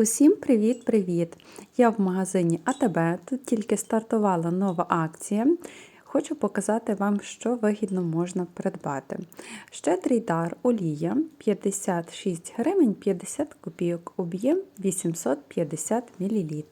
Усім привіт-привіт! Я в магазині АТБ. Тут тільки стартувала нова акція. Хочу показати вам, що вигідно можна придбати. Щедрий дар олія 56 гривень 50 копійок, об'єм 850 мл.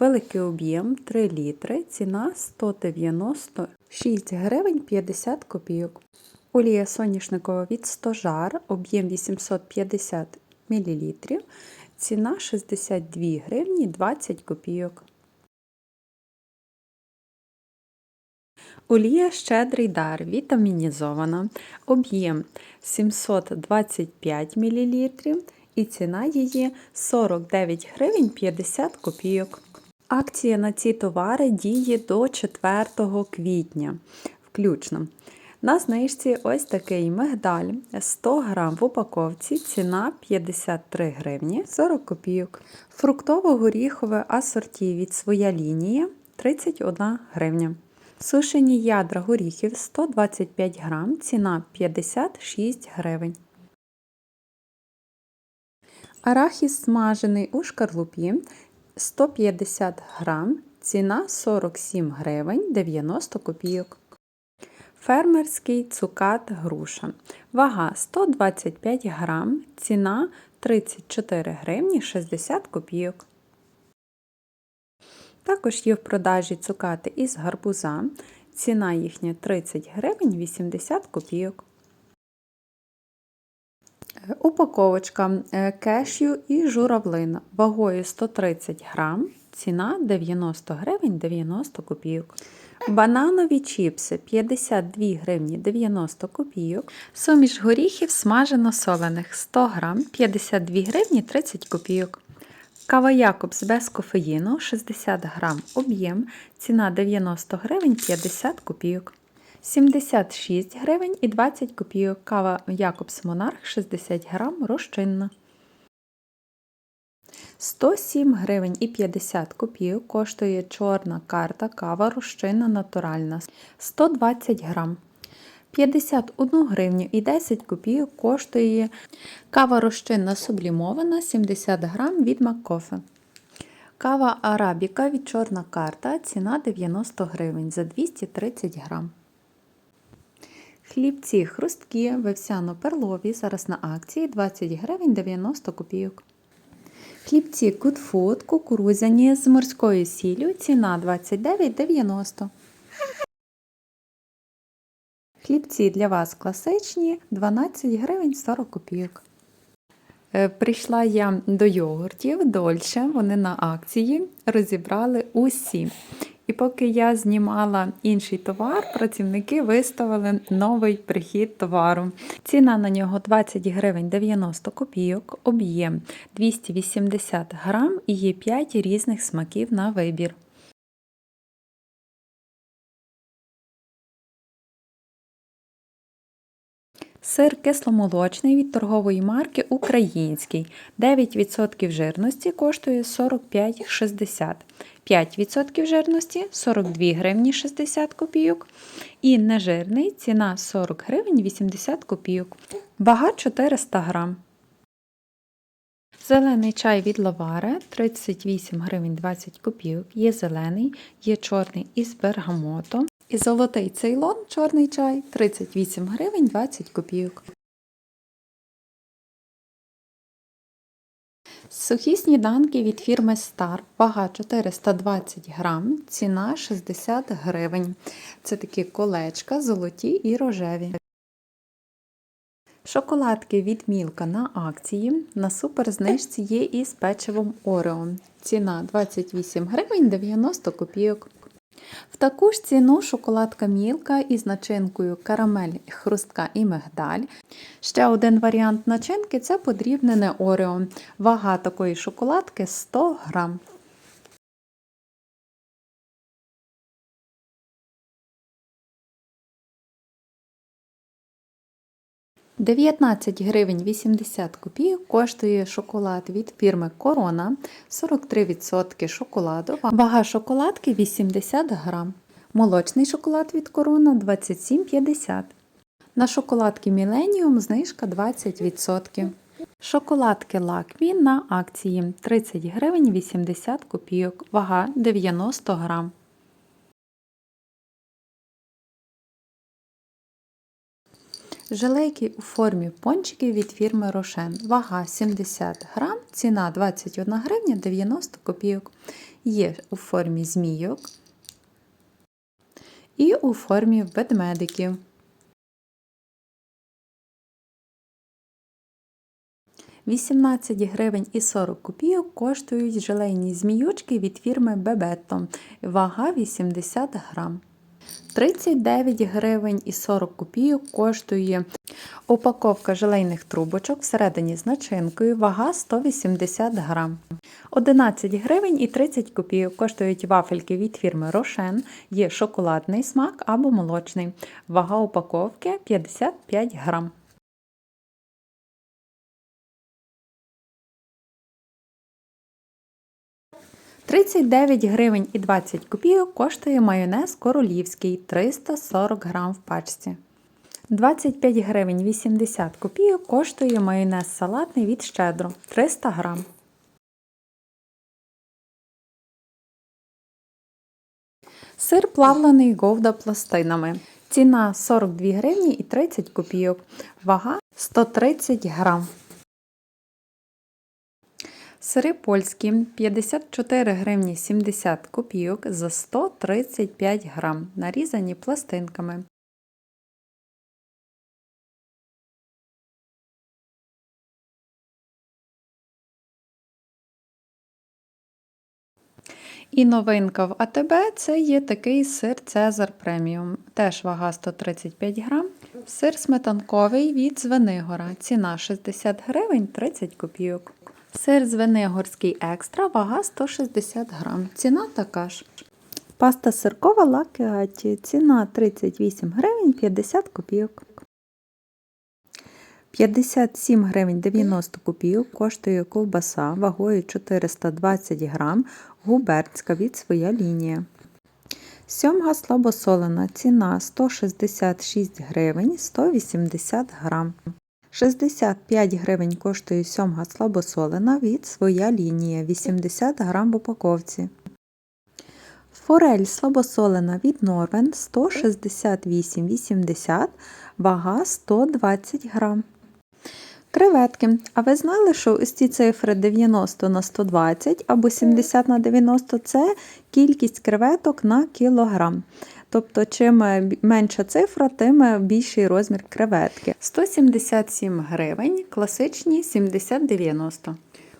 Великий об'єм 3 літри, ціна 196 гривень 50 копійок. Олія соняшникова від Стожар, об'єм 850 мл. Ціна 62 гривні 20 копійок. Олія щедрий дар вітамінізована, об'єм 725 мл і ціна її 49 гривень 50 копійок. Акція на ці товари діє до 4 квітня включно. На знижці ось такий мигдаль 100 грам в упаковці, ціна 53 гривні 40 копійок. Фруктово-горіхове асорті від своя лінія 31 гривня. Сушені ядра горіхів 125 грам, ціна 56 гривень. Арахіс смажений у шкарлупі 150 грам, ціна 47 гривень 90 копійок. Фермерський цукат груша. Вага 125 грам, ціна 34 гривні 60 копійок. Також є в продажі цукати із гарбуза. Ціна їхня 30 гривень 80 копійок. Упаковочка кешю і журавлина вагою 130 грам, ціна 90 гривень 90 копійок. Бананові чіпси 52 гривні 90 копійок. Суміш горіхів смажено солених 100 грам 52 гривні 30 копійок. Кава Якобс без кофеїну 60 грам об'єм, ціна 90 гривень 50 копійок. 76 гривень і 20 копійок. Кава Якобс Монарх 60 грам розчинна. 107 гривень і 50 копійок коштує чорна карта кава розчинна натуральна 120 грам. 51 гривню і 10 копійок коштує кава розчинна сублімована 70 грам від Маккофе. Кава арабіка від чорна карта ціна 90 гривень за 230 грам. Хлібці хрусткі вивсяно-перлові зараз на акції 20 гривень 90 копійок. Хлібці Good Food кукурузяні з морською сіллю ціна 29,90. Хлібці для вас класичні 12 гривень 40 копійок. Е, Прийшла я до йогуртів дольше, вони на акції розібрали усі. І поки я знімала інший товар, працівники виставили новий прихід товару. Ціна на нього 20 гривень 90 копійок, об'єм 280 грам і є 5 різних смаків на вибір. Сир кисломолочний від торгової марки Український. 9% жирності коштує 45,60. 5% жирності 42 гривні 60 копійок. І нежирний ціна 40 гривень 80 копійок. Вага 400 грам. Зелений чай від Лаваре 38 гривень 20 копійок. Є зелений, є чорний із бергамотом. І золотий цейлон чорний чай 38 гривень 20 копійок. Сухі сніданки від фірми Star, вага 420 грам, ціна 60 гривень. Це такі колечка, золоті і рожеві. Шоколадки від Мілка на акції. На суперзнижці є із печивом Орео. Ціна 28 гривень 90 копійок. В таку ж ціну шоколадка мілка із начинкою карамель, хрустка і мигдаль. Ще один варіант начинки це подрібнене орео. Вага такої шоколадки 100 грам. Дев'ятнадцять гривень 80 копійок коштує шоколад від фірми Корона 43% шоколаду. Вага шоколадки 80 грам. Молочний шоколад від Корона 27,50. На шоколадки Millennium знижка 20%. Шоколадки лакмі на акції 30 гривень 80 копійок, вага 90 грам. Желейки у формі пончиків від фірми Рошен. Вага 70 грам, ціна 21 гривня 90 копійок. Є у формі змійок і у формі ведмедиків. Вісімнадцять гривень і 40 копійок коштують желейні зміючки від фірми Бебетто. Вага 80 грам. 39 гривень і 40 копійок коштує упаковка желейних трубочок всередині з начинкою, вага 180 грам. 11 гривень і 30 копійок коштують вафельки від фірми Рошен, є шоколадний смак або молочний. Вага упаковки 55 грам. Тридцять дев'ять гривень і 20 копійок коштує майонез королівський 340 грам в пачці. 25 гривень 80 копійок коштує майонез салатний від щедро 300 грам. Сир плавлений говда пластинами. Ціна 42 гривні і 30 копійок. Вага 130 грам. Сири польські 54 гривні 70 копійок за 135 грам, нарізані пластинками. І новинка в АТБ це є такий сир Цезар преміум. Теж вага 135 грам. Сир сметанковий від Звенигора. Ціна 60 гривень 30 копійок. Сир Звенигорський екстра, вага 160 грам. Ціна така ж. Паста сиркова лакеаті. Ціна 38 гривень 50 копійок. 57 гривень 90 копійок коштує ковбаса вагою 420 грам, губернська від своя лінія. Сьомга слабосолена ціна 166 гривень 180 грам. 65 гривень коштує сьомга слабосолена від своя лінія 80 грам в упаковці. Форель слабосолена від Норвен 168,80, вага 120 грам. Креветки. А ви знали, що ось ці цифри 90 на 120 або 70 на 90 це кількість креветок на кілограм. Тобто, чим менша цифра, тим більший розмір креветки. 177 гривень, класичні 70-90.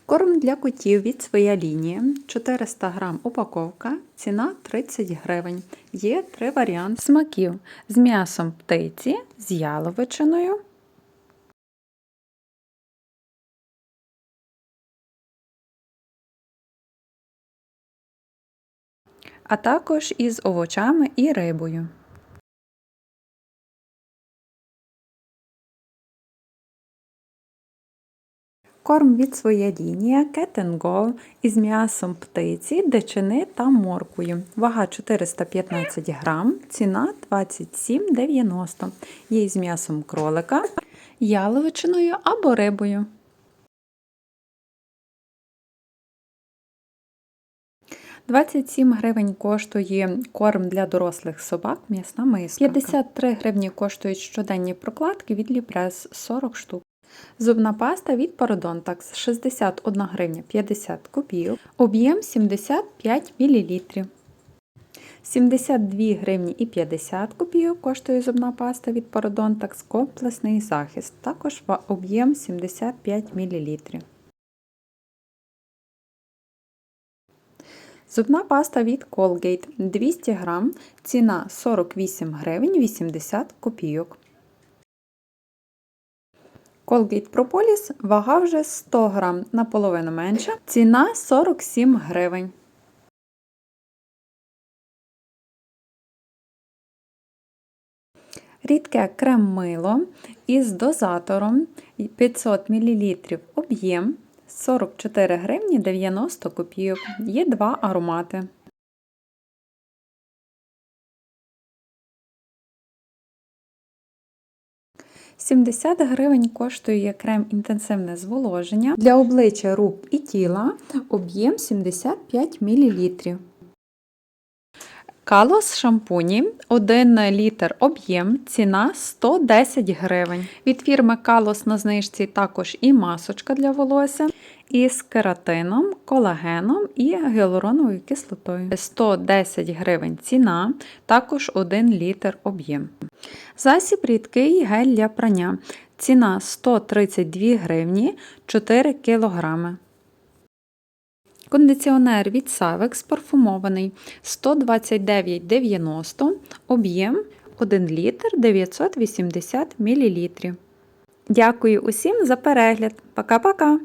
Корм для котів від своя лінія 400 грам упаковка, ціна 30 гривень. Є три варіанти смаків з м'ясом птиці, з яловичиною. А також із овочами і рибою. Корм від своя лінія Cat Go із м'ясом птиці, дичини та морквою. Вага 415 грам, ціна 27,90. Є із м'ясом кролика, яловичиною або рибою. Двадцять сім гривень коштує корм для дорослих собак, м'ясна миска. 53 гривні коштують щоденні прокладки від Ліпрес 40 штук. Зубна паста від Parodontax 61 гривня 50 копійок, об'єм 75 мл. 72 гривні і 50 копійок коштує зубна паста від Parodontax комплексний захист, також об'єм 75 мл. Зубна паста від Colgate 200 грам, ціна 48 гривень 80 копійок. Colgate Propolis, вага вже 100 грам, наполовину менша. Ціна 47 гривень. Рідке крем-мило із дозатором 500 мл об'єм 44 гривні 90 копійок. Є два аромати. 70 гривень коштує крем інтенсивне зволоження для обличчя, рук і тіла об'єм 75 мл. Калос шампуні 1 літр об'єм, ціна 110 гривень. Від фірми Калос на знижці також і масочка для волосся із кератином, колагеном і гіалуроновою кислотою. 110 гривень ціна, також 1 літр об'єм. Засіб рідкий гель для прання. Ціна 132 гривні 4 кілограми. Кондиціонер від Savex парфумований 129,90, об'єм 1 літр 980 мл. Дякую усім за перегляд. Пока-пока!